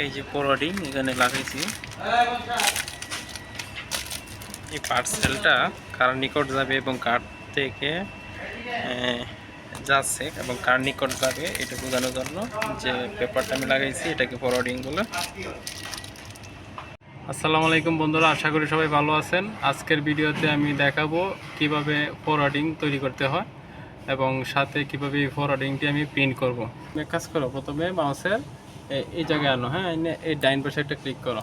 এই যে ফরওয়ার্ডিং এখানে লাগাইছি। এই পার্সেলটা কার নিকট যাবে এবং কার থেকে যাচ্ছে এবং কার নিকট যাবে, এটা বোঝানোর জন্য যে পেপারটা আমি লাগাইছি, এটাকে ফরওয়ার্ডিং বলে। আসসালামু আলাইকুম বন্ধুরা, আশা করি সবাই ভালো আছেন। আজকের ভিডিওতে আমি দেখাবো কীভাবে ফরওয়ার্ডিং তৈরি করতে হয়। এবং সাথে কীভাবে ফরওয়ার্ডিংটি আমি প্রিন্ট করব। এক কাজ করো, প্রথমে মাউসের এই জায়গায় আনো হ্যাঁ এই ডাইন পাশে একটা ক্লিক করো।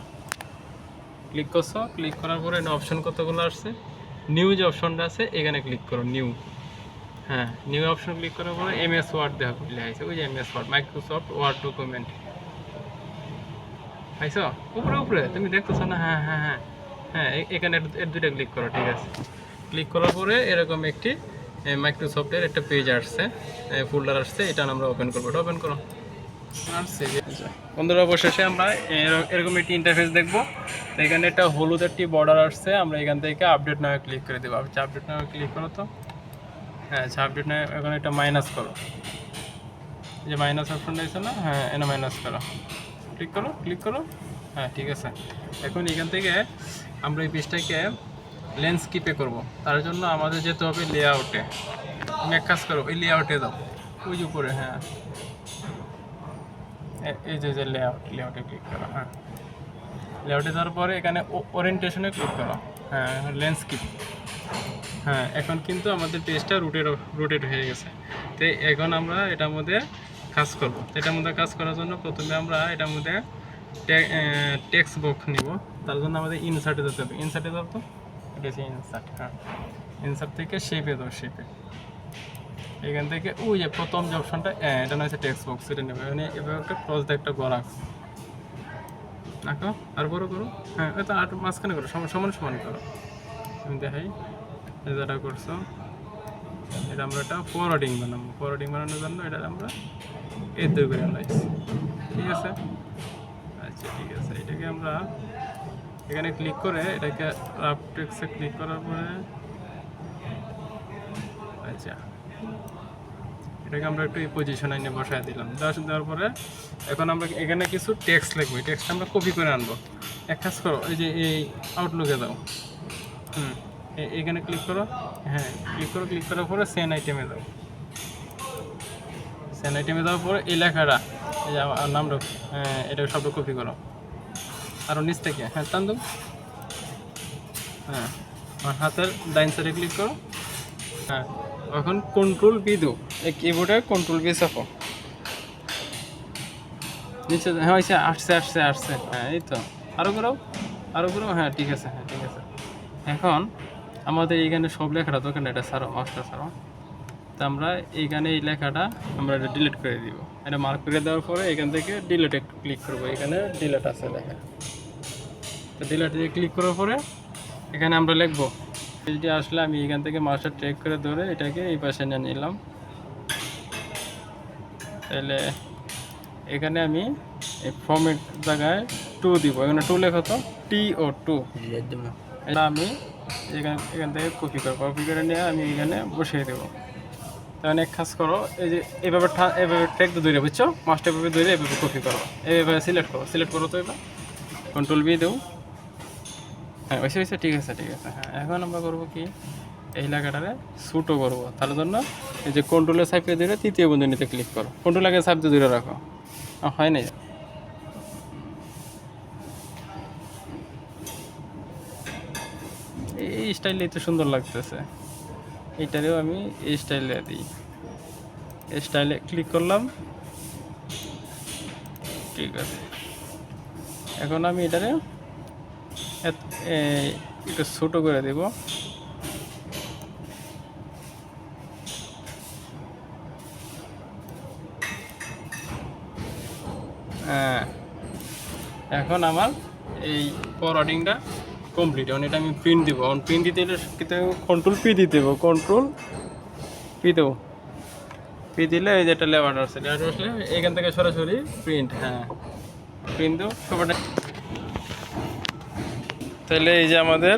ক্লিক করছ ক্লিক করার পরে অপশন কতগুলো আসছে? নিউ যে অপশনটা আছে, এখানে ক্লিক করো নিউ হ্যাঁ নিউ অপশন ক্লিক করার পরে এম এস ওয়ার্ড দেখা করলে আছে, ওই যে M S word Microsoft word document পাইছো? উপরে উপরে, তুমি দেখতেছো না? হ্যাঁ হ্যাঁ হ্যাঁ হ্যাঁ এখানে দুইটা ক্লিক করো, ঠিক আছে। ক্লিক করার পরে এরকম একটি মাইক্রোসফটের একটা পেজ আসছে ফোল্ডার আসছে এটা আমরা ওপেন করব। এটা ওপেন করো। বন্ধুরা অবশেষে আমরা এর- এরকম একটি ইন্টারফেস দেখব। তো এখানে একটা হলুদ একটি বর্ডার আসছে আমরা এখান থেকে আপডেট নামে ক্লিক করে দেবো। আচ্ছা আপডেট নামে ক্লিক করো তো। হ্যাঁ আচ্ছা আপডেট নামে এখানে একটা মাইনাস করো। যে মাইনাস অপশনটা আছে না? হ্যাঁ এনে মাইনাস করো। ক্লিক করো ক্লিক করো। হ্যাঁ ঠিক আছে। এখন এখান থেকে আমরা এই পেজটাকে ল্যান্ডস্কেপে করব। তার জন্য আমাদের যেতে হবে লেআউটে তুমি এক কাজ করো, ওই লেআউটে দাও। ওই যে উপরে হ্যাঁ। এই যে যে লেআউট লেআউটে ক্লিক করো হ্যাঁ। লেআউটে দেওয়ার পরে এখানে ওরিয়েন্টেশনে ক্লিক করো। হ্যাঁ ল্যান্ডস্কেপ হ্যাঁ এখন কিন্তু আমাদের পেজটা রুটেড রুটেড হয়ে গেছে। তো এখন আমরা এটার মধ্যে কাজ করব। এটার মধ্যে কাজ করার জন্য প্রথমে আমরা এটার মধ্যে টেক্সট বক্স নিব। তার জন্য আমাদের ইনসার্টে যেতে হবে। ইনসার্টে যাব তো এটা হচ্ছে ইনসার্ট হ্যাঁ। ইনসার্ট থেকে শেপে দাও শেপে এখান থেকে, ওই যে প্রথম যে অপশনটা এটা নয় টেক্সট বক্স এটা নেবে। মানে এভাবে একটা ক্রস দিয়ে একটা গড় আঁকো। আর বড় করো। হ্যাঁ এটা আর মাঝখানে করো সমান সমান করো। আমি দেখাই। এই যেটা করছ। এটা আমরা একটা ফরওয়ার্ডিং বানাবো। ফরওয়ার্ডিং বানানোর জন্য এটা আমরা এই দুই করে লাইছি ঠিক আছে? আচ্ছা ঠিক আছে। এটাকে আমরা এখানে ক্লিক করে এটাকে রাফ টেক্সে ক্লিক করার পরে আচ্ছা এটাকে আমরা একটু এই পজিশনে এনে বসায় দিলাম। দেওয়া- দেওয়ার পরে এখন আমরা এখানে কিছু টেক্সট লিখব। এই টেক্সট আমরা কপি করে আনব। এক কাজ করো, এই যে এই আউটলুকে দাও। হুম এখানে ক্লিক করো। হ্যাঁ ক্লিক করো ক্লিক করার পরে সেন আইটেমে দাও। সেন আইটেমে দেওয়ার পরে এই লেখাটা, এই যে আমার নামটা হ্যাঁ এটা সবটা কপি করো। আরও নিচ থেকে। হ্যাঁ টান দাও। হ্যাঁ আমার হাতের ডাইন সাইডে ক্লিক করো। হ্যাঁ এখন কন্ট্রোল বি দাও। এই কিবোর্ডে কন্ট্রোল বি চাপো। নিচে হ্যাঁ হয়েছে আসছে আসছে আসছে। হ্যাঁ এই তো। আরও করো আরও করো। হ্যাঁ ঠিক আছে হ্যাঁ ঠিক আছে। এখন আমাদের এইখানে সব লেখাটা এখানে এটা সারো মাস্টার সারো তো আমরা এইখানে এই লেখাটা আমরা এটা ডিলিট করে দিব। এটা মার্ক করে দেওয়ার পরে এখান থেকে ডিলিট একটু ক্লিক করব। এখানে ডিলেট আছে লেখা তো ডিলিট দিয়ে ক্লিক করার পরে এখানে আমরা লিখব পেজটি আসলে আমি এখান থেকে মাস্টার ট্রেক করে ধরে এটাকে এই পাশে নিয়ে নিলাম তাহলে এখানে আমি এই ফর্মেট জায়গায় টু দিব। এখানে টু লেখো তো টি ও টু এটা আমি এখান এখান থেকে কপি করব। কপি করে নিয়ে আমি এখানে বসিয়ে দেবো। তাহলে এক কাজ করো, এই যে এভাবে এইভাবে টেক তো ধরে বুঝছ? মাস্টার এভাবে ধরে এভাবে কপি করো। এইভাবে সিলেক্ট করো সিলেক্ট করো তো এবার। কন্ট্রোল বি দেবো। হ্যাঁ ওইসে ওইসে ঠিক আছে ঠিক আছে। হ্যাঁ এখন আমরা করব কি? এই এলাকাটারে শ্যুটও করব। তার জন্য এই যে কন্ট্রোলের সাইপে ধরে তৃতীয় বন্ধনীতে ক্লিক করো। কন্ট্রোল আগে সাইপে ধরে রাখো। হয় নাই? এই স্টাইলে তো সুন্দর লাগতেছে। এইটারেও আমি এই স্টাইলে দিই। স্টাইলে ক্লিক করলাম। ঠিক আছে। এখন আমি এটারে একটু ছোটো করে দেব। হ্যাঁ। এখন আমার এই ফরওয়ার্ডিংটা কমপ্লিট এখন এটা আমি প্রিন্ট দিব। এখন প্রিন্ট দিতে হলে কন্ট্রোল পি দিতে দেবো কন্ট্রোল পি দেবো। পি দিলে এই যে একটা লেবার আসছে লেবার আসলে এখান থেকে সরাসরি প্রিন্ট হ্যাঁ। প্রিন্ট দেবো সবাটা তাহলে এই যে আমাদের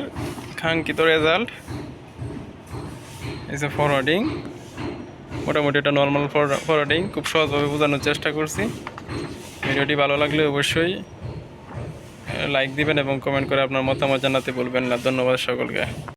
কাঙ্ক্ষিত রেজাল্ট এই যে ফরওয়ার্ডিং মোটামুটি এটা নর্মাল ফরওয়ার্ডিং খুব সহজভাবে বোঝানোর চেষ্টা করছি। ভিডিওটি ভালো লাগলে অবশ্যই লাইক দিবেন এবং কমেন্ট করে আপনার মতামত জানাতে বলবেন না। ধন্যবাদ সকলকে।